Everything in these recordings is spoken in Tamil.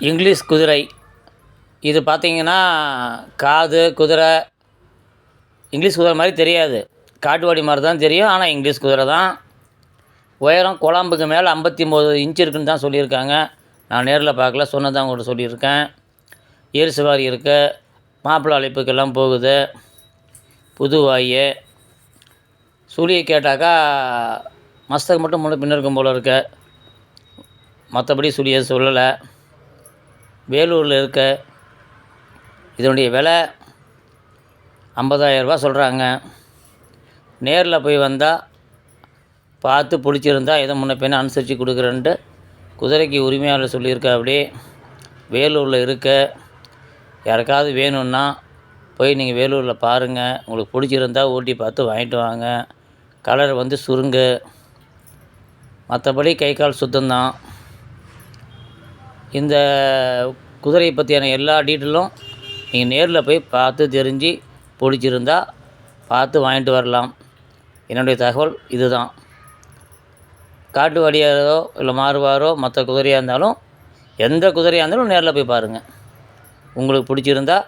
இங்கிலீஷ் குதிரை. இது பார்த்தீங்கன்னா காது குதிரை. இங்கிலீஷ் குதிரை மாதிரி தெரியாது. காட்டுவாடி மாதிரி தான் தெரியும். ஆனால் இங்கிலீஷ் குதிரை தான். உயரம் குழம்புக்கு மேலே ஐம்பத்தி ஒம்பது இன்ச் இருக்குன்னு தான் சொல்லியிருக்காங்க. நான் நேரில் பார்க்கல. சொன்னதான் உங்கள்கிட்ட சொல்லியிருக்கேன். ஏறு சவாரி இருக்குது மாப்பிள்ளை அழைப்புக்கெல்லாம் போகுது. புது வாயு. சுழியை கேட்டாக்கா மஸ்தகம் மட்டும் முன்ன பின்ன இருக்கும் போல் இருக்கு. மற்றபடி சுழியை சொல்லலை. வேலூரில் இருக்க இதனுடைய விலை ஐம்பதாயிரரூபா சொல்கிறாங்க. நேரில் போய் வந்தால் பார்த்து பிடிச்சிருந்தா எதை முன்ன பின்ன அனுசரித்து கொடுக்குறேன்ட்டு குதிரைக்கு உரிமையாளர் சொல்லியிருக்கா அப்படி வேலூரில் இருக்க யாருக்காவது வேணும்னா போய் நீங்கள் வேலூரில் பாருங்கள் உங்களுக்கு பிடிச்சிருந்தா ஓட்டி பார்த்து வாங்கிட்டு வாங்க. கலர் வந்து சுருங்கு. மற்றபடி கை கால் சுத்தம்தான். இந்த குதிரையை பற்றியான எல்லா டீட்டெயிலும் நீங்கள் நேரில் போய் பார்த்து தெரிஞ்சு பிடிச்சிருந்தால் பார்த்து வாங்கிட்டு வரலாம். என்னுடைய தகவல் இதுதான். காட்டு வடியாரோ இல்லை மாறுவாரோ மற்ற குதிரையாக இருந்தாலும் எந்த குதிரையாக இருந்தாலும் நேரில் போய் பாருங்கள் உங்களுக்கு பிடிச்சிருந்தா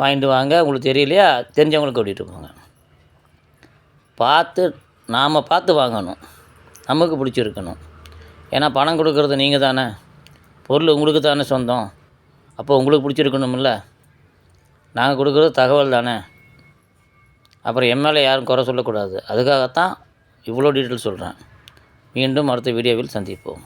வாங்கிட்டு வாங்க. உங்களுக்கு தெரியலையா? தெரிஞ்சவங்களுக்கு கூட்டிகிட்டு போங்க. பார்த்து நாம் பார்த்து வாங்கணும். நமக்கு பிடிச்சிருக்கணும். ஏன்னா பணம் கொடுக்குறது நீங்கள் தானே பொருள் உங்களுக்கு தானே சொந்தம். அப்போ உங்களுக்கு பிடிச்சிருக்கணும்ல? நாங்கள் கொடுக்குறது தகவல் தானே? அப்புறம் எம்எல்ஏ மேலே யாரும் குறை சொல்லக்கூடாது. அதுக்காகத்தான் இவ்வளோ டீட்டெயில் சொல்கிறேன் மீண்டும் அடுத்த வீடியோவில் சந்திப்போம்.